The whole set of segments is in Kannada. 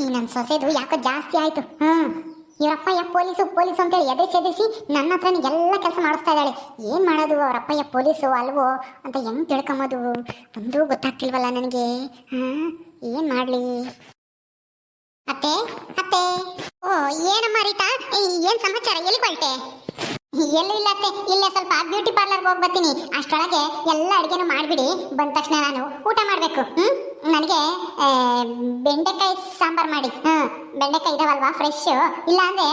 ಈ ನನ್ನ ಸೊಸೆದು ಯಾಕೋ ಜಾಸ್ತಿ ಆಯ್ತು. ಹ್ಮ್. ಯಾ ಪೊಲೀಸು ಪೊಲೀಸು ಅಂತೇಳಿ ಎದುರಿಸಿ ಎದುರಿಸಿ ನನ್ನ ಹತ್ರ ಎಲ್ಲ ಕೆಲಸ ಮಾಡಿಸ್ತಾ ಇದ್ದಾಳೆ. ಏನ್ ಮಾಡೋದು ಅವರಪ್ಪಯ್ಯ ಪೊಲೀಸು, ಅಲ್ವೋ ಅಂತ ಹೆಂಗ್ ತಿಳ್ಕೊಂಬೋದು? ಒಂದೂ ಗೊತ್ತಾಗ್ತಿಲ್ವಲ್ಲ ನನಗೆ. ಹ್ಮ್ ಏನ್ ಮಾಡ್ಲಿ? ಅತ್ತೆ ಅತ್ತೆ. ಓ, ಏನಮ್ಮ ರೀತಾ? ಏನ್ ಸಮಾಚಾರ? ಎಲ್ಲಿ ಕೊಳ್ತೆ? ಎಲ್ಲೂ ಇಲ್ಲ ಅತ್ತೆ. ಇಲ್ಲೇ ಸ್ವಲ್ಪ ಬ್ಯೂಟಿ ಪಾರ್ಲರ್ಗೆ ಹೋಗಿ ಬರ್ತೀನಿ. ಅಷ್ಟೊಳಗೆ ಎಲ್ಲ ಅಡುಗೆನೂ ಮಾಡಿಬಿಡಿ. ಬಂದ ತಕ್ಷಣ ನಾನು ಊಟ ಮಾಡಬೇಕು. ಹ್ಮ್? ನನಗೆ ಬೆಂಡೆಕಾಯಿ ಸಾಂಬಾರು ಮಾಡಿ. ಹ್ಞೂ ಬೆಂಡೆಕಾಯಿ ಇದಾವಲ್ವಾ? ಫ್ರೆಶ್ ಇಲ್ಲ ಅಂದ್ರೆ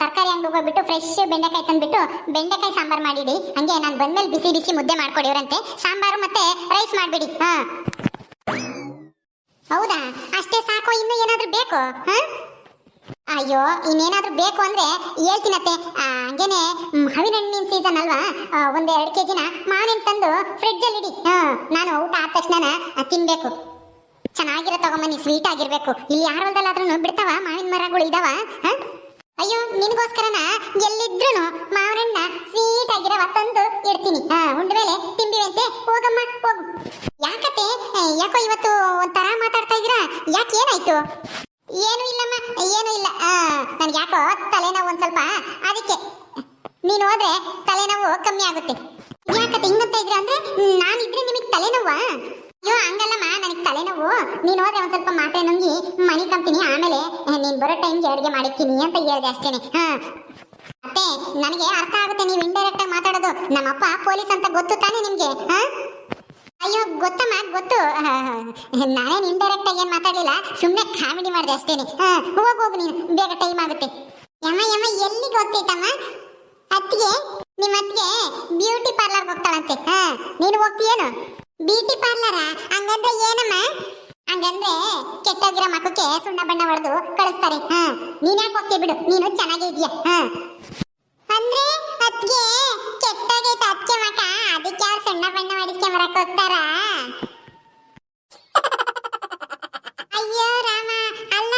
ತರಕಾರಿ ಅಂಗಡಿ ಹೋಗ್ಬಿಟ್ಟು ಫ್ರೆಶ್ ಬೆಂಡೆಕಾಯಿ ತಂದ್ಬಿಟ್ಟು ಬೆಂಡೆಕಾಯಿ ಸಾಂಬಾರು ಮಾಡಿಡಿ. ಹಂಗೆ ನಾನು ಬಂದ್ಮೇಲೆ ಬಿಸಿ ಬಿಸಿ ಮುದ್ದೆ ಮಾಡ್ಕೊಡಿವ್ರಂತೆ. ಸಾಂಬಾರು ಮತ್ತೆ ರೈಸ್ ಮಾಡಿಬಿಡಿ. ಹಾಂ. ಹೌದಾ? ಅಷ್ಟೇ ಸಾಕು ಇನ್ನು ಏನಾದರೂ ಬೇಕು? ಹಾಂ? ಅಯ್ಯೋ ಇನ್ನೇನಾದ್ರೂ ಬೇಕು ಅಂದ್ರೆ ಹೇಳ್ತೀನತ್ತೆ. ಹಂಗೇನೆ ಹಣ್ಣಿನ ಸೀಸನ್ ಅಲ್ವಾ? ಒಂದೆರಡು ಒಂದ್ ಎರಡು ಕೆ ಜಿನ ಮಾವಿನ ತಂದು ಫ್ರಿಡ್ಜಲ್ಲಿ ಇಡಿ ಹಾ ನಾನು ಊಟ ಆದ ತಕ್ಷಣ ತಿನ್ಬೇಕು. ಚೆನ್ನಾಗಿರೋ ತಗೊಂಬನ್ನಿ ಸ್ವೀಟ್ ಆಗಿರ್ಬೇಕು. ಇಲ್ಲಿ ಯಾರ ಹೊಲ್ದಲ್ಲಾದ್ರೂ ಬಿಡ್ತಾವ? ಮಾವಿನ ಮರಗಳು ಇದಾವ? ಅಯ್ಯೋ, ನಿನಗೋಸ್ಕರನ? ಎಲ್ಲಿದ್ರು ಮಾವರಣ್ಣ ಹಣ್ಣ ಸ್ವೀಟ್ ಆಗಿರವ ತಂದು ಇಡ್ತೀನಿ. ಹಾ ಉಂಡ್ಮೇಲೆ ತಿಂಬಿವಂತೆ ಹೋಗಮ್ಮ, ಹೋಗು. ಯಾಕತ್ತೆ? ಯಾಕೋ ಇವತ್ತು ಒಂಥರ ಮಾತಾಡ್ತಾ ಇದೀರಾ? ಯಾಕೆ ಏನಾಯ್ತು? ಏನು ಇಲ್ಲಮ್ಮ, ಏನು ಇಲ್ಲ. ನನ್ಗೆ ಯಾಕೋ ತಲೆನೋವು ಒಂದ್ ಸ್ವಲ್ಪ. ಅದಕ್ಕೆ, ನೀನು ಹೋದ್ರೆ ತಲೆನೋವು ಕಮ್ಮಿ ಆಗುತ್ತೆ ಯಾಕತ್ತೆ ಹಿಂಗಂತ ಇದ್ರ ಅಂದ್ರೆ ನಾನಿದ್ರೆ ನಿಮಗೆ ತಲೆನೋವಾ ಅಯ್ಯೋ ಹಂಗಲ್ಲಮ್ಮ ನನಗೆ ತಲೆನೋವು ನೀನು ಹೋದ್ರೆ ಒಂದ್ ಸ್ವಲ್ಪ ಮಾತ್ರೆ ನುಂಗಿ ಮನಿ ಕಂತೀನಿ ಆಮೇಲೆ ಆ, ನೀನ್ ಬರೋ ಟೈಮ್ಗೆ ಅಡುಗೆ ಮಾಡಿರ್ತೀನಿ ಅಂತ ಹೇಳಿದೆ ಅಷ್ಟೇನೆ. ಹಾ. ಮತ್ತೆ ನನಗೆ ಅರ್ಥ ಆಗುತ್ತೆ ನೀವು ಇಂಡೈರೆಕ್ಟ್ ಆಗಿ ಮಾತಾಡೋದು. ನಮ್ಮಪ್ಪ ಪೊಲೀಸ್ ಅಂತ ಗೊತ್ತು ತಾನೇ ನಿಮ್ಗೆ? ಹಾ? ಅಯ್ಯೋ, ಗೊತ್ತಮ್ಮ, ಗೊತ್ತು. ನಾನೇನು ಇಂಡೈರೆಕ್ಟ್ ಆಗಿ ಏನು ಮಾತಾಡಲಿಲ್ಲ? ಸುಮ್ಮನೆ ಕಾಮಿಡಿ ಮಾಡಿದೆ ಅಷ್ಟೇನೆ. ಹಾ, ಹೋಗ್, ಹೋಗು ನೀನು. ಬೇಗ ಟೈಮ್ ಆಗುತ್ತೆ. ಯಮ್ಮ ಯಮ್ಮ ಎಲ್ಲಿ ಹೋಗ್ತೈತಮ್ಮ ಅತ್ತಿಗೆ, ನಿಮ್ಮ ಅತ್ತಿಗೆ ಬ್ಯೂಟಿ ಪಾರ್ಲರ್ ಹೋಗ್ತಾಳಂತೆ. ಹಾ, ನೀನು ಹೋಗ್ತೀಯೇನು? ಬ್ಯೂಟಿ ಪಾರ್ಲರಾ ಹಂಗಂದ್ರೆ ಏನಮ್ಮ? ಹಂಗಂದ್ರೆ ಕೆಟ್ಟೋಗಿರೋ ಮಕ್ಕಕ್ಕೆ ಸುಣ್ಣ ಬಣ್ಣ ಹೊಡೆದು ಕಳಿಸ್ತಾರೆ. ಹಾ, ನೀನ್ ಯಾಕೆ ಹೋಗ್ತೀಯ ಬಿಡು, ನೀನು ಚೆನ್ನಾಗೇ ಇದೆಯಾ? ಹಾ. ಅಂದ್ರೆ ಅದ್ಗೆ ಕೆಟ್ಟಾಗೈತೆ ಅದ್ಕೆ ಮಕ ಅದಕ್ಕೆ ಯಾರು ಸಣ್ಣ ಬಣ್ಣ ಹೊಡಿಸ್ಕೆ ಬರಕ್ ಹೋಗ್ತಾರ? ಅಯ್ಯೋ ರಾಮ, ಅಲ್ಲ,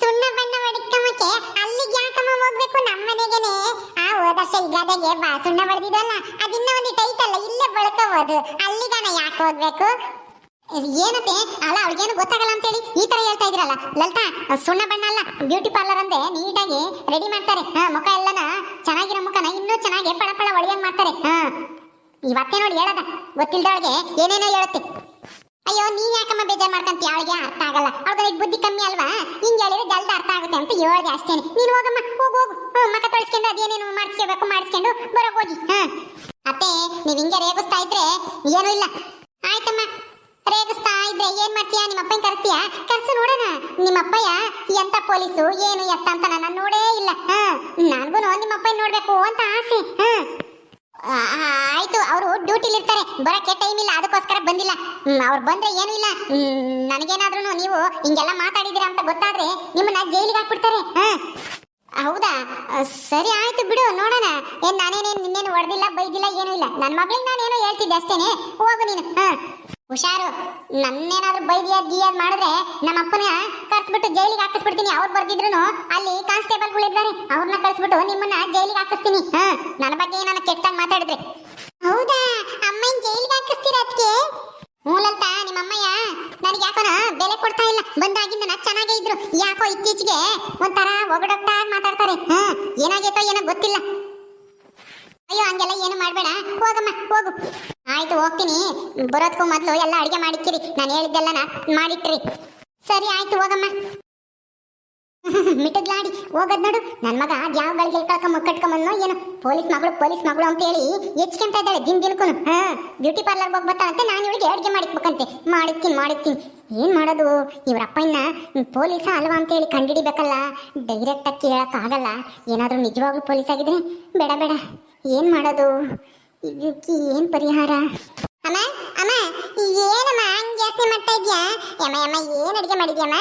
ಸುಣ್ಣ ಬಣ್ಣ ಹೊಡಿಸ್ಕೊಂಬಕ್ಕೆ ಅಲ್ಲಿಗೆ ಯಾಕಮ್ಮ ಹೋಗ್ಬೇಕು ನಮ್ಮ ಮನೆಗೇನೆ? ಆ, ಹೋದ ವರ್ಷ ಯುಗಾದಾಗೆ ಬಾ, ಸುಣ್ಣ ಬಡ್ದಿದಲ್ಲ ಅದಿನ್ನ ಒಂದಿಟ್ಟು ಐತಲ್ಲ ಇಲ್ಲೇ ಬಳ್ಕೋಬಹುದು ಅಲ್ಲಿಗಾನ ಯಾಕೆ ಹೋಗ್ಬೇಕು? ಏನತ್ತೆ ಅಲ್ಲ, ಅವ್ಳಿಗೇನು ಗೊತ್ತಾಗಲ್ಲ ಅಂತೇಳಿ ಈ ತರ ಹೇಳ್ತಾ ಇದ್ರಲ್ಲ ಲಲಿತಾ, ಸುಣ್ಣ ಬಣ್ಣ ಅಲ್ಲ ಬ್ಯೂಟಿ ಪಾರ್ಲರ್ ಅಂದ್ರೆ ನೀಟಾಗಿ ರೆಡಿ ಮಾಡ್ತಾರೆ. ಮುಖ ಎಲ್ಲನ ಚೆನ್ನಾಗಿರೋ ಮುಖನ ಇನ್ನೂ ಚೆನ್ನಾಗಿ ಪಳ ಪಳ ಒಳಿಯಂಗ್ ಮಾಡ್ತಾರೆ. ಹಾ. ಇವತ್ತೇ ನೋಡಿ ಹೇಳದ. ಗೊತ್ತಿಲ್ದವಳಿಗೆ ಏನೇನೋ ಹೇಳುತ್ತೆ. ಅಯ್ಯೋ ನೀ ಯಾಕಮ್ಮ ಬೇಜಾರ್ ಮಾಡ್ಕೊಂತೀಯ? ಅವಳಿಗೆ ಅರ್ಥ ಆಗಲ್ಲ. ಅವಳಿಗೆ ಬುದ್ಧಿ ಕಮ್ಮಿ ಅಲ್ವಾ? ಹಿಂಗೆ ಹೇಳಿದ್ರೆ ಜಲ್ದ ಅರ್ಥ ಆಗುತ್ತೆ ಅಂತ ಹೇಳ್ದೆ ಅಷ್ಟೇನೆ. ನೀನು ಹೋಗಮ್ಮ, ಹೋಗು ಹೋಗು. ಹ್ಮ್ ಮಕ್ಕ ತೊಳಿಸ್ಕೊಂಡು ಅದೇನೇನು ಮಾಡಿಸ್ಕೋಬೇಕು, ಮಾಡಿಸ್ಕೊಂಡು ಬರೋಕ್ ಹೋಗಿ. ಹಾ. ಅತ್ತೆ, ನೀವ್ ಹಿಂಗೆ ರೇಗಿಸ್ತಾ ಇದ್ರೆ ಏನೂ ಇಲ್ಲ. ಆಯ್ತಮ್ಮ. ರೇಗಿಸ್ತಾ ಇದ್ರೆ ಏನ್ ಮಾಡ್ತೀಯಾ? ನಿಮ್ಮ ಅಪ್ಪನ ಕರ್ಸ್ತೀಯಾ? ಕರ್ಸು ನೋಡೋಣ. ನಿಮ್ಮ ಅಪ್ಪಯ್ಯ ಎಂತ ಪೊಲೀಸು, ಏನು ಎತ್ತ ಅಂತ ನನ್ನ ನೋಡೇ ಇಲ್ಲ. ಹಾ ನನ್ಗೂ ನಿಮ್ಮ ಅಪ್ಪನ ನೋಡ್ಬೇಕು ಅಂತ ಆಸೆ. ಹಾ. ಆಯ್ತು, ಅವರು ಡ್ಯೂಟಿಲಿ ಇರ್ತಾರೆ ಬರಕ್ಕೆ ಟೈಮ್ ಇಲ್ಲ, ಅದಕ್ಕೋಸ್ಕರ ಬಂದಿಲ್ಲ. ಅವ್ರು ಬಂದ್ರೆ ಏನು ಇಲ್ಲ. ನನಗೇನಾದ್ರೂ ನೀವು ಹಿಂಗೆಲ್ಲ ಮಾತಾಡಿದೀರ ಅಂತ ಗೊತ್ತಾದ್ರೆ ನಿಮ್ಮನ್ನ ಜೈಲಿಗೆ ಹಾಕ್ಬಿಡ್ತಾರೆ. ಹಾ. ಹೌದಾ? ಸರಿ ಆಯ್ತು ಬಿಡು, ನೋಡೋಣ. ಏನ್ ನಾನೇನೇನು, ನಿನ್ನೇನು ಹೊಡೆದಿಲ್ಲ, ಬೈದಿಲ್ಲ, ಏನೂ ಇಲ್ಲ. ನನ್ನ ಮಗಳಿಗೆ ನಾನೇನೋ ಹೇಳ್ತಿದ್ದೆ ಅಷ್ಟೇನೆ. ಹೋಗು ನೀನು. ಹುಷಾರು. ನನ್ನೇನಾದ್ರೂ ಬೈದಿಯ ಗೀಯಾದ್ ಮಾಡಿದ್ರೆ ನಮ್ಮ ಅಪ್ಪನ ಕರ್ಸ್ಬಿಟ್ಟು ಜೈಲಿಗೆ ಹಾಕಿಸ್ಬಿಡ್ತೀನಿ. ಅವ್ರು ಬರ್ದಿದ್ರು ಅಲ್ಲಿ ಕಾನ್ಸ್ಟೇಬಲ್ಗಳು ಇದ್ದಾರೆ. ಅವ್ರನ್ನ ಕಳ್ಸ್ಬಿಟ್ಟು ನಿಮ್ಮನ್ನ ಜೈಲಿಗೆ ಹಾಕಿಸ್ತೀನಿ. ಹಾ. ನನ್ನ ಬಗ್ಗೆ ಏನಾನ ಕೆಟ್ಟಾಗಿ ಮಾತಾಡಿದ್ರೆ. ಹೌದಾ? ಅಮ್ಮನ್ ಜೈಲಿಗೆ ಹಾಕಿಸ್ತೀರ ಅದಕ್ಕೆ ಮೂಲಂತ ನಿಮ್ಮ ಅಮ್ಮಯ್ಯ ನನಗೆ ಯಾಕೋನ ಬೆಲೆ ಕೊಡ್ತಾ ಇಲ್ಲ. ಬಂದಾಗಿಂದ ನಾ ಚೆನ್ನಾಗೇ ಇದ್ರು. ಯಾಕೋ ಇತ್ತೀಚೆಗೆ ಒಂಥರ ಒಗಡೊಗ್ತಾ ಮಾತಾಡ್ತಾರೆ. ಹಾ ಏನಾಗೈತೋ ಏನೋ ಗೊತ್ತಿಲ್ಲ. ಅಯ್ಯೋ, ಹಂಗೆಲ್ಲ ಏನು ಮಾಡಬೇಡ. ಹೋಗಮ್ಮ, ಹೋಗು. ಆಯ್ತು, ಹೋಗ್ತೀನಿ. ಬರೋದಕ್ಕೂ ಮೊದಲು ಎಲ್ಲ ಅಡಿಗೆ ಮಾಡಿಕ್ಕಿರಿ. ನಾನು ಹೇಳಿದ್ದೆಲ್ಲ ಮಾಡಿಟ್ರಿ. ಸರಿ, ಆಯ್ತು, ಹೋಗಮ್ಮ. ಮಿಟಗ್ಲಾಡಿ ಹೋಗದ್ ನೋಡು. ನನ್ನ ಮಗ ಯಾವ ಗಳಿಗೆ ಕಳ್ಕೊಂಡ್ ಏನು. ಪೊಲೀಸ್ ಮಗಳು ಪೊಲೀಸ್ ಮಗಳು ಅಂತ ಹೇಳಿ ಹೆಚ್ಕೊಂತ ಇದ್ದಾಳೆ ದಿನ ದಿನಕ್ಕೂ ಹಾ, ಬ್ಯೂಟಿ ಪಾರ್ಲರ್ ಹೋಗಿ ಅಂತ ನಾನು ಇವಳಿಗೆ ಅಡುಗೆ ಮಾಡಿಕ್ಬೇಕಂತೆ. ಮಾಡಿಕ್ತೀನಿ ಮಾಡಿಕ್ತೀನಿ. ಏನ್ ಮಾಡೋದು? ಇವ್ರ ಅಪ್ಪನ್ನ ಪೊಲೀಸ ಅಲ್ವಾ ಅಂತ ಹೇಳಿ ಕಂಡಿಡಿಬೇಕಲ್ಲ ಡೈರೆಕ್ಟ್ ಆಗಿ ಕೇಳಕ್ ಆಗಲ್ಲ ಏನಾದ್ರೂ ನಿಜವಾಗ್ಲೂ ಪೊಲೀಸ್ ಆಗಿದ್ರೆ ಬೇಡ ಬೇಡ. ಏನ್ ಮಾಡೋದು? ಇದಕ್ಕೆ ಏನ್ ಪರಿಹಾರ? ಅಮ್ಮ ಅಮ್ಮ, ಏನಮ್ಮ, ಹಂಗ್ ಜಾಸ್ತಿ ಮಾಡ್ತಾ ಇದ್ಯಾ? ಯಮ್ಮ ಯಮ್ಮ, ಏನ್ ಅಡಿಗೆ ಮಾಡಿದ್ಯಮ್ಮ?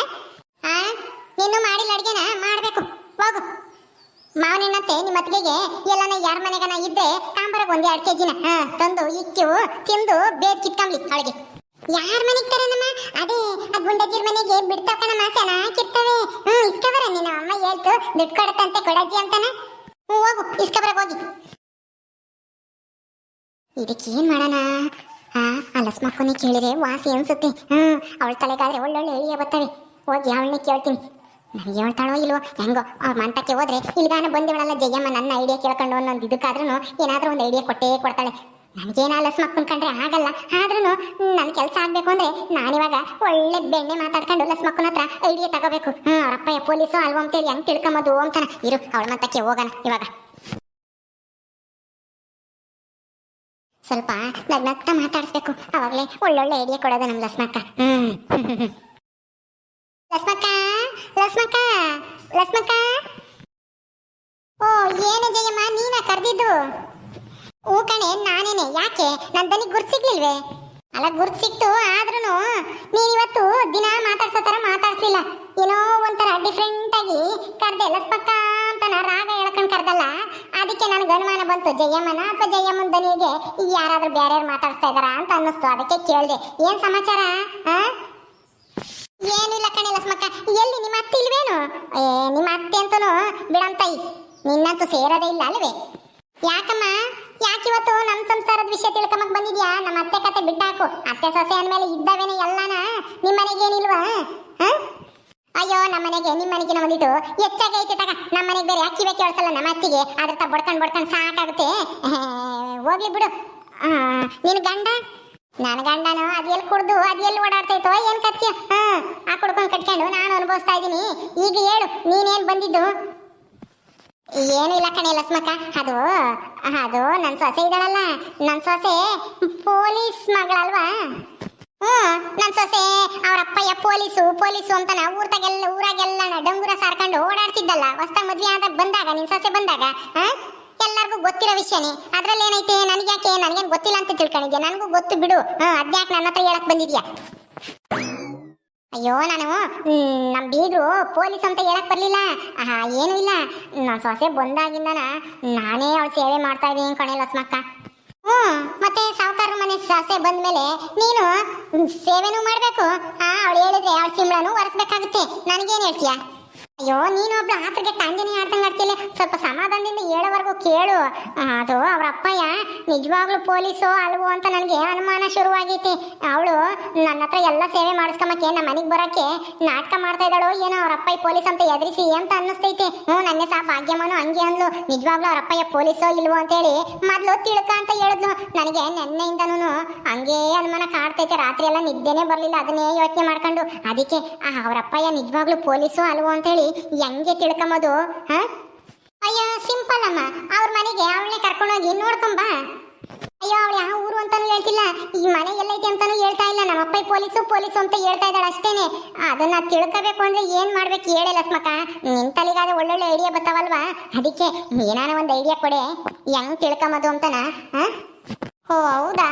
ಆ? ನೀನು ಮಾಡಿಲ್ಲ ಅಡಿಗೆನ ಮಾಡಬೇಕು. ಹೋಗು. ಮಾವನಿನಂತೆ ನಿಮ್ಮ ಅತ್ತಿಗೆಗೆ ಎಲ್ಲನ ಯಾರ ಮನೆಗನ ಇದ್ರೆ ಕಾಂಬರಗ ಒಂದೇ ಎರಡು ಕೆಜಿನ ತಂದು ಇಕ್ಕು, ತಿಂದು ಬೇದ್ ಕಿತ್ಕೊಂಬ್ಲಿ ಅವಳಿಗೆ. ಯಾರ ಮನೆಗೆ ತರನಮ್ಮ? ಅದೇ, ಆ ಗುಂಡಜ್ಜಿರ ಮನೆಗೆ ಬಿಡ್ತಾವ ಕಣಮ್ಮ ಚೆನ್ನಾಗಿರ್ತವೆ ಹ್ಮ್ ಇಸ್ಕಬರ ನಿನ್ನ ಅಮ್ಮ ಹೇಳ್ತು, ದುಡ್ಡು ಕೊಡತ್ತಂತೆ ಕೊಡಜ್ಜಿ ಅಂತಾನ? ಹ್ಞೂ ಹೋಗು ಇಸ್ಕಬರಗ್ ಹೋಗಿ. ಇದಕ್ಕೆ ಏನು ಮಾಡೋಣ? ಆ ಲಸ್ಮಕ್ಕನೇ ಕೇಳಿದ್ರೆ ವಾಸಿ ಅನ್ಸುತ್ತೆ. ಹ್ಮ್, ಅವಳ ತಲೆಗಾದ್ರೆ ಒಳ್ಳೊಳ್ಳೆ ಎಳಿಯ ಬರ್ತವೆ. ಹೋಗಿ ಅವಳನ್ನೇ ಕೇಳ್ತೀನಿ. ಹೇಳ್ತಾಳೋ ಇಲ್ವೋ? ಹೆಂಗೋ? ಅವ್ರ ಮಂತಕ್ಕೆ ಹೋದ್ರೆ ಇಲ್ಗಾನ ಬಂದಿವಳಲ್ಲ ಜಯಮ್ಮ ನನ್ನ ಐಡಿಯಾ ಕೇಳ್ಕೊಂಡು ಒಂದೊಂದು ಇದಕ್ಕಾದ್ರೂ ಏನಾದ್ರೂ ಒಂದು ಐಡಿಯಾ ಕೊಟ್ಟೇ ಕೊಡ್ತಾಳೆ. ನನಗೇನ ಲಸ್ ಮಕ್ಕಳು ಕಂಡ್ರೆ ಆಗಲ್ಲ. ಆದ್ರೂ ನನ್ನ ಕೆಲಸ ಆಗ್ಬೇಕು ಅಂದ್ರೆ ನಾನಿವಾಗ ಒಳ್ಳೆ ಬೆಣ್ಣೆ ಮಾತಾಡ್ಕೊಂಡು ಲಸ್ ಮಕ್ಕನ ಹತ್ರ ಐಡಿಯಾ ತಗೋಬೇಕು. ಹ್ಞೂ ಅವರಪ್ಪ ಪೊಲೀಸು ಅಲ್ವಾ ಅಂತೇಳಿ ಹೆಂಗ್ ತಿಳ್ಕೊಂಬೋದು ಅಂತಾನ. ಇರು, ಅವಳ ಮಂತಕ್ಕೆ ಹೋಗೋಣ ಇವಾಗ. ಸ್ವಲ್ಪ ನಗ್ನಗ್ತಾ ಮಾತಾಡಿಸ್ಬೇಕು. ಅವಾಗಲೇ ಒಳ್ಳೊಳ್ಳೆ ಐಡಿಯಾ ಕೊಡೋದು ನಮ್ಮ ಲಸ್ಮಕ್ಕ ಲಸ್ಮಕ್ಕ ಲಸ್ಮಕ್ಕ ಲಕ್ಷ್ಮಕ್ಕ? ಓ, ಏನು ಜಯಮ್ಮ, ನೀನ ಕರೆದಿದ್ದು? ಓ ಕಣೆ, ನಾನೇನೆ. ಯಾಕೆ? ನನ್ನ ದನಿ ಗುರ್ತು ಸಿಗ್ಲಿಲ್ವೇ? ಅಲ್ಲ, ಗುರ್ತು ಸಿಕ್ತು ಆದ್ರೂ ನೀನ್ ಇವತ್ತು ದಿನ ಮಾತಾಡ್ಸೋ ಥರ ಏನೋ ಒಂಥರ ಡಿಫ್ರೆಂಟ್ ಆಗಿ ಕರ್ದೆ. ಲಸ್ಮಕ್ಕ ಅಂತ ನಾ ರಾಗ ಹೇಳ್ಕೊಂಡು ಕರ್ದಲ್ಲ. ಅದಕ್ಕೆ ನನಗೆ ಅನುಮಾನ ಬಂತು. ಜಯಮ್ಮನ ಅಥವಾ ಜಯಮ್ಮನ ದನಿಗೆ ಯಾರಾದರೂ ಬೇರೆಯವ್ರು ಮಾತಾಡ್ಸ್ತಾ ಇದ್ದಾರಾ ಅಂತ ಅನ್ನಿಸ್ತು. ಅದಕ್ಕೆ ಕೇಳಿದೆ. ಏನ್ ಸಮಾಚಾರ? ಲಸ್ಮಕ್ಕ ಎಲ್ಲಿ ನಿಮ್ಮ ಅತ್ತೆ ಇಲ್ವೇನು? ಏ, ನಿಮ್ಮ ಅತ್ತೆ ಅಂತನೂ? ಬಿಡಂತಾಯಿ ನಿನ್ನಂತೂ ಸೇರೋದೇ ಇಲ್ಲ ಅಲ್ವೇ? ಯಾಕಮ್ಮ? ಯಾಕಿವತ್ತು ನಮ್ಮ ಸಂಸಾರದ ವಿಷಯ ತಿಳ್ಕೊಂಬಕ್ ಬಂದಿದ್ಯಾ? ನಮ್ಮ ಅತ್ತೆ ಕತೆ ಬಿಟ್ಟಾಕು. ಅತ್ತೆ ಸೊಸೆ ಅಂದಮೇಲೆ ಇದ್ದಾವೇನೆ ಎಲ್ಲಾನ? ನಿಮ್ಮ ಮನೆಗೇನಿಲ್ವಾ? ಹ? ಅಯ್ಯೋ, ನಮ್ಮ ಮನೆಗೆ, ನಿಮ್ಮ ಮನೆಗೆ ಒಂದಿಟ್ಟು ಹೆಚ್ಚಾಗಿ ಐತೆ ತಗ. ನಮ್ಮ ಮನೆಗೆ ಬೇರೆ ಅಕ್ಕಿ ಬೇಕು ಕೇಳಿಸಲ್ಲ ನಮ್ಮ ಅತ್ತಿಗೆ. ಅದ್ರ ತ ಬಡ್ಕೊಂಡು ಬಡ್ಕೊಂಡು ಸಾಕಾಗುತ್ತೆ. ಹೋಗ್ಲಿ ಬಿಡು. ನಿನ್ ಗಂಡ? ನನ್ನ ಗಂಡನು ಅದು ಎಲ್ಲಿ ಕುಡ್ದು, ಅದು ಎಲ್ಲಿ ಓಡಾಡ್ತೈತೋ, ಏನ್ ಕತ್ತಿ ಹಾ, ಆ ಕುಡ್ಕೊಂಡು ಕಟ್ಕೊಂಡು ನಾನು ಅನುಭವಿಸ್ತಾ ಇದ್ದೀನಿ. ಈಗ ಹೇಳು, ನೀನೇನ್ ಬಂದಿದ್ದು? ಏನು ಇಲ್ಲ ಕಣೆ ಲಸ್ಮಕ್ಕ ಅದು ಅದು ನನ್ನ ಸೊಸೆ ಇದ್ದಾಳಲ್ಲ. ನನ್ನ ಸೊಸೆ ಪೊಲೀಸ್ ಮಗಳಲ್ವಾ? ಹ್ಮ್ ನನ್ನ ಸೊಸೆ ಅವ್ರ ಅಪ್ಪಯ್ಯ ಪೊಲೀಸು ಪೊಲೀಸು ಅಂತಾನ ಊರ್ದಾಗೆಲ್ಲ, ಊರಾಗೆಲ್ಲ ಡಂಗುರ ಸಾರ್ಕೊಂಡು ಓಡಾಡ್ತಿದ್ದಲ್ಲ. ಹೊಸ ಮದ್ವೆ ಆದಾಗ ಬಂದಾಗ, ನಿನ್ ಸೊಸೆ ಬಂದಾಗ ಆ? ಎಲ್ಲರಿಗೂ ಗೊತ್ತಿರೋ ವಿಷಯನೇ. ಅದ್ರಲ್ಲಿ ಏನೈತೆ? ನನಗ್ಯಾಕೆ ನನಗೇನು ಗೊತ್ತಿಲ್ಲ ಅಂತ ತಿಳ್ಕೊಂಡಿದ್ಯಾ? ನನಗೂ ಗೊತ್ತು ಬಿಡು. ಹಾ ಅದ್ಯಾಕೆ ನನ್ನ ಹತ್ರ ಹೇಳಕ್ ಬಂದಿದ್ಯಾ? ಅಯ್ಯೋ ನಾನು ನಮ್ಮ ನಮ್ ಬೀಗರು ಪೊಲೀಸ್ ಅಂತ ಹೇಳಕ್ ಬರಲಿಲ್ಲ. ಏನೂ ಇಲ್ಲ. ನಾನು ಸೊಸೆ ಬಂದಾಗಿಂದನ ನಾನೇ ಅವಳ ಸೇವೆ ಮಾಡ್ತಾ ಇದ್ದೀನಿ ಕಣೆ ಲಸ್ಮಕ್ಕ ಹ್ಞೂ ಮತ್ತೆ ಸಾವುಕಾರ ಮನೆ ಸೊಸೆ ಬಂದ್ಮೇಲೆ ನೀನು ಮ್, ಸೇವೆನೂ ಮಾಡಬೇಕು. ಅವಳು ಹೇಳಿದ್ರೆ ಅವಳು ಸಿಂಬಳನೂ ಒರೆಸ್ಬೇಕಾಗುತ್ತೆ. ನನಗೇನು ಹೇಳ್ತೀಯಾ? ಅಯ್ಯೋ ನೀನು ಒಬ್ಳು ಆತಗೆ ಟಾಂಜಿನಿ ಆಡ್ದಂಗೆ ಆಡ್ತಿಲ್ಲ ಸ್ವಲ್ಪ ಸಮಾಧಾನದಿಂದ ಹೇಳೋವರೆಗೂ ಕೇಳು. ಅದು ಅವ್ರ ಅಪ್ಪಯ್ಯ, ನಿಜವಾಗ್ಲೂ ಪೊಲೀಸು ಅಲ್ವೋ ಅಂತ ನನಗೆ ಅನುಮಾನ ಶುರುವಾಗೈತಿ. ಅವಳು ನನ್ನ ಹತ್ರ ಎಲ್ಲ ಸೇವೆ ಮಾಡಿಸ್ಕೊಂಬಕ್ಕೆ ನಮ್ಮ ಮನೆಗೆ ಬರೋಕ್ಕೆ ನಾಟಕ ಮಾಡ್ತಾ ಇದ್ದಾಳು ಏನೋ ಅವ್ರ ಅಪ್ಪಯ್ಯ ಪೊಲೀಸ್ ಅಂತ ಎದುರಿಸಿ ಅಂತ ಅನ್ನಿಸ್ತೈತಿ. ಹ್ಞೂ, ನನ್ನೆ ಸಹ ಭಾಗ್ಯಮನು ಹಂಗೆ ಅಂದ್ಲು. ನಿಜವಾಗ್ಲೂ ಅವ್ರ ಅಪ್ಪಯ್ಯ ಪೊಲೀಸೋ ಇಲ್ವೋ ಅಂತೇಳಿ ಮೊದಲು ತಿಳ್ಕ ಅಂತ ಹೇಳಿದ್ಲು. ನನಗೆ ನೆನ್ನೆಯಿಂದನೂ ಹಂಗೆ ಅನುಮಾನ ಕಾಡ್ತೈತೆ. ರಾತ್ರಿ ಎಲ್ಲ ನಿದ್ದೆನೇ ಬರಲಿಲ್ಲ, ಅದನ್ನೇ ಯೋಚನೆ ಮಾಡ್ಕೊಂಡು. ಅದಕ್ಕೆ ಅವ್ರ ಅಪ್ಪಯ್ಯ ನಿಜವಾಗ್ಲೂ ಪೊಲೀಸು ಅಲ್ವೋ ಅಂತೇಳಿ ಹೆಂಗೆ ತಿಳ್ಕೊಂಬೋದು ಹಾ? ಅಯ್ಯೋ ಸಿಂಪಲ್ ಅಮ್ಮ. ಅವ್ರ ಮನೆಗೆ ಅವಳನ್ನೇ ಕರ್ಕೊಂಡೋಗಿ ನೋಡ್ಕೊಂಬ. ಅಯ್ಯೋ, ಅವಳು ಯಾವ ಊರು ಅಂತಾನು ಹೇಳ್ತಿಲ್ಲ. ಈ ಮನೆ ಎಲ್ಲೈತೆ ಅಂತಾನು ಹೇಳ್ತಾ ಇಲ್ಲ. ನಮ್ಮ ಅಪ್ಪ ಪೊಲೀಸು ಪೊಲೀಸು ಅಂತ ಹೇಳ್ತಾ ಇದ್ದಾಳೆ ಅಷ್ಟೇನೆ. ಅದನ್ನ ತಿಳ್ಕೋಬೇಕು ಅಂದ್ರೆ ಏನ್ ಮಾಡ್ಬೇಕು ಹೇಳಿ ಸ್ಮಕ. ನಿನ್ ತಲೆಗಾದ ಒಳ್ಳೊಳ್ಳೆ ಐಡಿಯಾ ಬರ್ತಾವಲ್ವಾ ಅದಕ್ಕೆ ಏನಾನ ಒಂದು ಐಡಿಯಾ ಕೊಡೆ. ಹೆಂಗ್ ತಿಳ್ಕೊಂಬೋದು ಅಂತನ, ಹಾ? ಓ, ಹೌದಾ?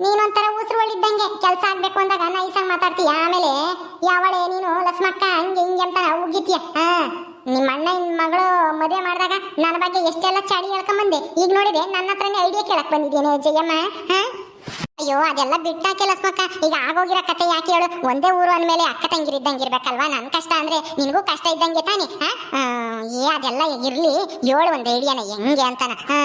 ನೀನೊಂಥರ ಉಸಿರು ಒಳ್ಳಿದ್ದಂಗೆ ಕೆಲಸ ಆಗ್ಬೇಕು ಅಂದಾಗ ನೈಸಾಗಿ ಮಾತಾಡ್ತೀಯ ಆಮೇಲೆ, ಯಾವಳೆ ನೀನು, ಲಸ್ಮಕ್ಕ, ಹಂಗೆ ಹಿಂಗೆ ಅಂತ ಉಗಿತೀಯ ಹಾ, ನಿಮ್ಮ ಅಣ್ಣ ಮಗಳು ಮದುವೆ ಮಾಡಿದಾಗ ನನ್ನ ಬಗ್ಗೆ ಎಷ್ಟೆಲ್ಲ ಚಾಡಿ ಹೇಳ್ಕೊಂಬಂದೆ. ಈಗ ನೋಡಿದೆ, ನನ್ನ ಹತ್ರನೇ ಐಡಿಯಾ ಕೇಳಕ್ ಬಂದಿದ್ದೇನೆ ಜಯಮ್ಮ, ಹಾ? ಅಯ್ಯೋ, ಅದೆಲ್ಲ ಬಿಟ್ಟಾಕೆ ಲಸ್ಮಕ್ಕ ಈಗ ಆಗೋಗಿರೋ ಕತೆ ಯಾಕೆ ಹೇಳು? ಒಂದೇ ಊರು ಅಂದಮೇಲೆ ಅಕ್ಕ ತಂಗಿರಿದ್ದಂಗೆ ಇರ್ಬೇಕಲ್ವಾ? ನನ್ನ ಕಷ್ಟ ಅಂದ್ರೆ ನಿನಗೂ ಕಷ್ಟ ಇದ್ದಂಗೆ ತಾನೆ. ಏ, ಅದೆಲ್ಲ ಇರ್ಲಿ. ಏಳು ಒಂದು ಐಡಿಯಾನ ಹೆಂಗೆ ಅಂತಾನ. ಹಾ,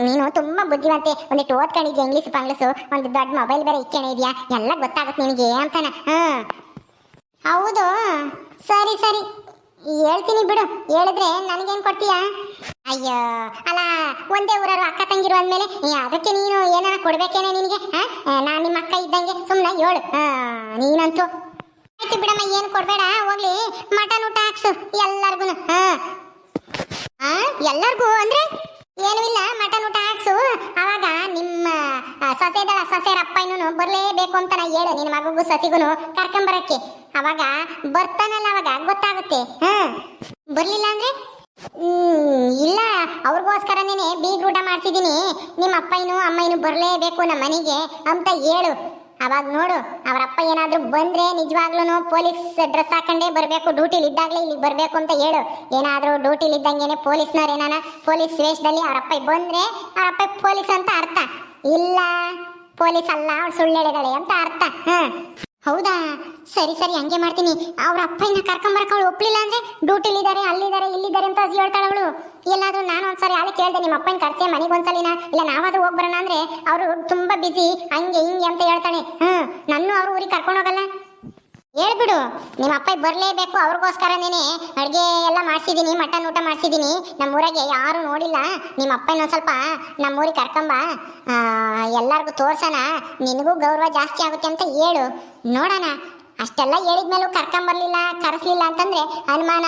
ನೀನು ತುಂಬಾ ಬುದ್ಧಿವಂತೆ. ಒಂದಿಟ್ಟು ಓದ್ಕೊಂಡಿದ್ಯಾ ಇಂಗ್ಲೀಷ್ ಪಂಗ್ಲೀಸು ಒಂದು ದೊಡ್ಡ ಮೊಬೈಲ್ ಬೇರೆ ಇಟ್ಕೊಂಡಿದ್ಯಾ ಎಲ್ಲ ಗೊತ್ತಾಗುತ್ತೆ ನಿನಗೆ ಅಂತಾನ. ಹಾ. ಹೌದು. ಸರಿ ಸರಿ. ಹೇಳ್ತೀನಿ ಬಿಡು. ಹೇಳಿದ್ರೆ ನನಗೇನು ಕೊಡ್ತೀಯಾ? ಅಯ್ಯೋ, ಅಲ್ಲ, ಒಂದೇ ಊರವರು ಅಕ್ಕ ತಂಗಿರು ಅಂದಮೇಲೆ ಅದಕ್ಕೆ ನೀನು ಏನಾರ ಕೊಡ್ಬೇಕೇನೆ ನಿನಗೆ? ನಾನು ನಿಮ್ಮ ಅಕ್ಕ ಇದ್ದಂಗೆ ಸುಮ್ಮನೆ ಹೇಳು. ನೀನಂತೂ. ಆಯ್ತು ಬಿಡಮ್ಮ, ಏನು ಕೊಡಬೇಡ, ಹೋಗ್ಲಿ. ಮಟನ್ ಊಟ ಹಾಕ್ಸು ಎಲ್ಲರಿಗೂ ಹಾ. ಎಲ್ಲರಿಗೂ ಅಂದ್ರೆ? ಏನೂ ಇಲ್ಲ, ಮಟನ್ ಊಟ ಹಾಕ್ಸು. ಆವಾಗ ನಿಮ್ಮ ಸೊಸೆದ ಸೊಸೆರ ಅಪ್ಪನೂ ಬರಲೇಬೇಕು ಅಂತ ನಾ ಹೇಳು. ನಿನ್ನ ಮಗುಗೂ ಸಸಿಗೂ ಕರ್ಕೊಂಬರಕ್ಕೆ ಅವಾಗ ಬರ್ತಾನಲ್ಲ ಅವಾಗ, ಗೊತ್ತಾಗುತ್ತೆ. ಹಾ, ಬರಲಿಲ್ಲ ಅಂದ್ರೆ? ಇಲ್ಲ. ಅವ್ರಿಗೋಸ್ಕರನೇ ಬೀಗ ಊಟ ಮಾಡ್ತಿದ್ದೀನಿ ನಿಮ್ಮ ಅಪ್ಪಯ್ಯನು ಅಮ್ಮಯ್ಯನು ಬರಲೇಬೇಕು ನಮ್ಮ ಮನೆಗೆ ಅಂತ ಹೇಳು. ಅವಾಗ ನೋಡು ಅವ್ರ ಅಪ್ಪ ಏನಾದರೂ ಬಂದ್ರೆ ನಿಜವಾಗ್ಲೂ ಪೊಲೀಸ್ ಡ್ರೆಸ್ ಹಾಕೊಂಡೇ ಬರಬೇಕು. ಡ್ಯೂಟಿಲಿ ಇದ್ದಾಗಲೇ ಇಲ್ಲಿಗೆ ಬರಬೇಕು ಅಂತ ಹೇಳು. ಏನಾದರೂ ಡ್ಯೂಟಿಲಿ ಇದ್ದಂಗೆ ಪೊಲೀಸ್ನವ್ರು ಏನಾನ ಪೊಲೀಸ್ ವೇಷದಲ್ಲಿ ಅವ್ರ ಅಪ್ಪ ಬಂದ್ರೆ ಅವ್ರ ಅಪ್ಪ ಪೊಲೀಸ್ ಅಂತ ಅರ್ಥ. ಇಲ್ಲ. ಪೊಲೀಸ್ ಅಲ್ಲ ಅವ್ಳು ಸುಳ್ಳು ಹೇಳಿದಾಳೆ ಅಂತ ಅರ್ಥ. ಹ. ಹೌದಾ? ಸರಿ ಸರಿ, ಹಂಗೆ ಮಾಡ್ತೀನಿ. ಅವ್ರ ಅಪ್ಪ ಇನ್ನ ಕರ್ಕೊಂಬರಕ್ಕೆ ಅವಳು ಒಪ್ಲಿಲ್ಲ ಅಂದ್ರೆ ಡ್ಯೂಟಿಲಿದ್ದಾರೆ, ಅಲ್ಲಿದ್ದಾರೆ, ಇಲ್ಲಿದ್ದಾರೆ ಅಂತ ಹೇಳ್ತಾಳೆ ಅವಳು. ಎಲ್ಲಾದ್ರೂ ನಾನು ಒಂದ್ಸರಿ ಅಲ್ಲಿ ಕೇಳ್ದೆ, ನಿಮ್ಮ ಅಪ್ಪನ ಕರ್ಸೆ ಮನೆಗೆ ಒಂದ್ಸಲಿನ? ಇಲ್ಲ, ನಾವಾದ್ರೂ ಹೋಗ್ಬರೋಣ ಅಂದ್ರೆ ಅವರು ತುಂಬಾ ಬಿಸಿ ಹಂಗೆ ಹಿಂಗೆ ಅಂತ ಹೇಳ್ತಾಳೆ. ಹ್ಮ್ ನನ್ನೂ ಅವ್ರ ಊರಿಗೆ ಕರ್ಕೊಂಡು ಹೋಗಲ್ಲ. ಹೇಳ್ಬಿಡು ನಿಮ್ಮ ಅಪ್ಪ ಬರಲೇಬೇಕು ಅವ್ರಿಗೋಸ್ಕರನೇ ಅಡುಗೆ ಎಲ್ಲ ಮಾಡಿಸಿದ್ದೀನಿ ಮಟನ್ ಊಟ ಮಾಡಿಸಿದ್ದೀನಿ ನಮ್ಮ ಊರಾಗೆ ಯಾರು ನೋಡಿಲ್ಲ. ನಿಮ್ಮ ಅಪ್ಪ ಇನ್ನೊಂದು ಸ್ವಲ್ಪ ನಮ್ಮ ಊರಿಗೆ ಕರ್ಕೊಂಬ. ಎಲ್ಲರಿಗೂ ತೋರ್ಸೋಣ. ನಿನಗೂ ಗೌರವ ಜಾಸ್ತಿ ಆಗುತ್ತೆ ಅಂತ ಹೇಳು. ನೋಡೋಣ. ಅಷ್ಟೆಲ್ಲ ಹೇಳಿದ್ಮೇಲೂ ಕರ್ಕೊಂಬರ್ಲಿಲ್ಲ, ಕರೆಸ್ಲಿಲ್ಲ ಅಂತಂದ್ರೆ ಅನುಮಾನ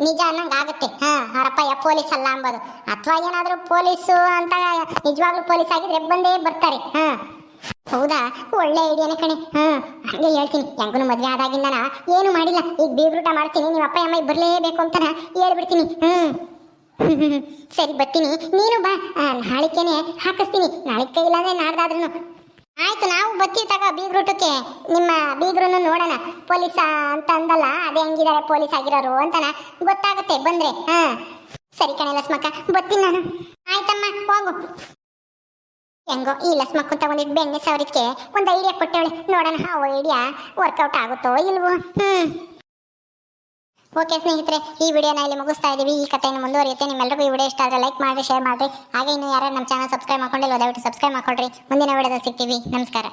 ನಿಜ ಆಗುತ್ತೆ. ಹಾ ಅವರಪ್ಪ ಪೊಲೀಸ್ ಅಲ್ಲ ಅಂಬೋದು. ಅಥವಾ ಏನಾದರೂ ಪೊಲೀಸು ಅಂತ ನಿಜವಾಗ್ಲೂ ಪೊಲೀಸ್ ಆಗಿದ್ರೆ ಬಂದೇ ಬರ್ತಾರೆ. ಹಾ. ಹೌದಾ? ಒಳ್ಳೆ ಐಡಿಯಾನೇ ಕಣೆ. ಹಾ, ಹಂಗೆ ಹೇಳ್ತೀನಿ. ಹೆಂಗೂ ಮದ್ವೆ ಆದಾಗಿಂದನ ಏನು ಮಾಡಿಲ್ಲ. ಈಗ ಬೀಗ್ರೂಟ ಮಾಡ್ತೀನಿ ನಿಮ್ಮ ಅಪ್ಪ ಅಮ್ಮ ಬರಲೇಬೇಕು ಅಂತನ ಹೇಳ್ಬಿಡ್ತೀನಿ. ಹ್ಮ್. ಸರಿ, ಬರ್ತೀನಿ. ನೀನು ಬಾ. ನಾಳಿಕೇನೆ ಹಾಕಿಸ್ತೀನಿ. ನಾಳೆ ಕೈ ಇಲ್ಲಾಂದ್ರೆ ನಾಡ್ದಾದ್ರೂ ಆಯ್ತು, ನಾವು ಬರ್ತೀವಿ ತಗೋ ಬೀಗ್ರೂಟಕ್ಕೆ. ನಿಮ್ಮ ಬೀಗ್ರೂನು ನೋಡೋಣ. ಪೊಲೀಸ ಅಂತ ಅಂದಲ್ಲ, ಅದೇ ಹೆಂಗಿದ್ದಾರೆ ಪೊಲೀಸ್ ಆಗಿರೋರು ಅಂತನ ಗೊತ್ತಾಗುತ್ತೆ, ಬಂದ್ರೆ. ಹಾ. ಸರಿ ಕಣೆ ಲಸ್ಮಕ್ಕ, ಬರ್ತೀನಿ ನಾನು. ಆಯ್ತಮ್ಮ, ಹೋಗು. ಹೆಂಗೋ ಈ ಲಸ್ಮಕ್ಕು ತಗೊಂಡಿದ್ದು ಬೆಣ್ಣೆ ಸಾವಿರಕ್ಕೆ ಒಂದು ಐಡಿಯಾ ಕೊಟ್ಟವಳೆ ನೋಡೋಣ ಆ ಐಡಿಯಾ ವರ್ಕೌಟ್ ಆಗುತ್ತೋ ಇಲ್ವೋ? ಹ್ಮ್. ಓಕೆ ಸ್ನೇಹಿತರೆ, ಈ ವಿಡಿಯೋನ ಇಲ್ಲಿ ಮುಗಿಸ್ತಾ ಇದೀವಿ. ಈ ಕಥೆಯನ್ನು ಮುಂದುವರಿಯುತ್ತೆ. ನಿಮ್ಮೆಲ್ಲರಿಗೂ ಈ ವಿಡಿಯೋ ಇಷ್ಟ ಆದರೆ ಲೈಕ್ ಮಾಡಿ ಶೇರ್ ಮಾಡಿ ಹಾಗೆ ಇನ್ನು ಯಾರು ನಮ್ಮ ಚಾನಲ್ ಸಬ್ಸ್ಕ್ರೈಬ್ ಮಾಡ್ಕೊಂಡಿಲ್ಲ ದಯವಿಟ್ಟು ಸಬ್ಸ್ಕ್ರೈಬ್ ಮಾಡ್ಕೊಳ್ರಿ. ಮುಂದಿನ ವಿಡಿಯೋದಲ್ಲಿ ಸಿಗ್ತೀವಿ. ನಮಸ್ಕಾರ.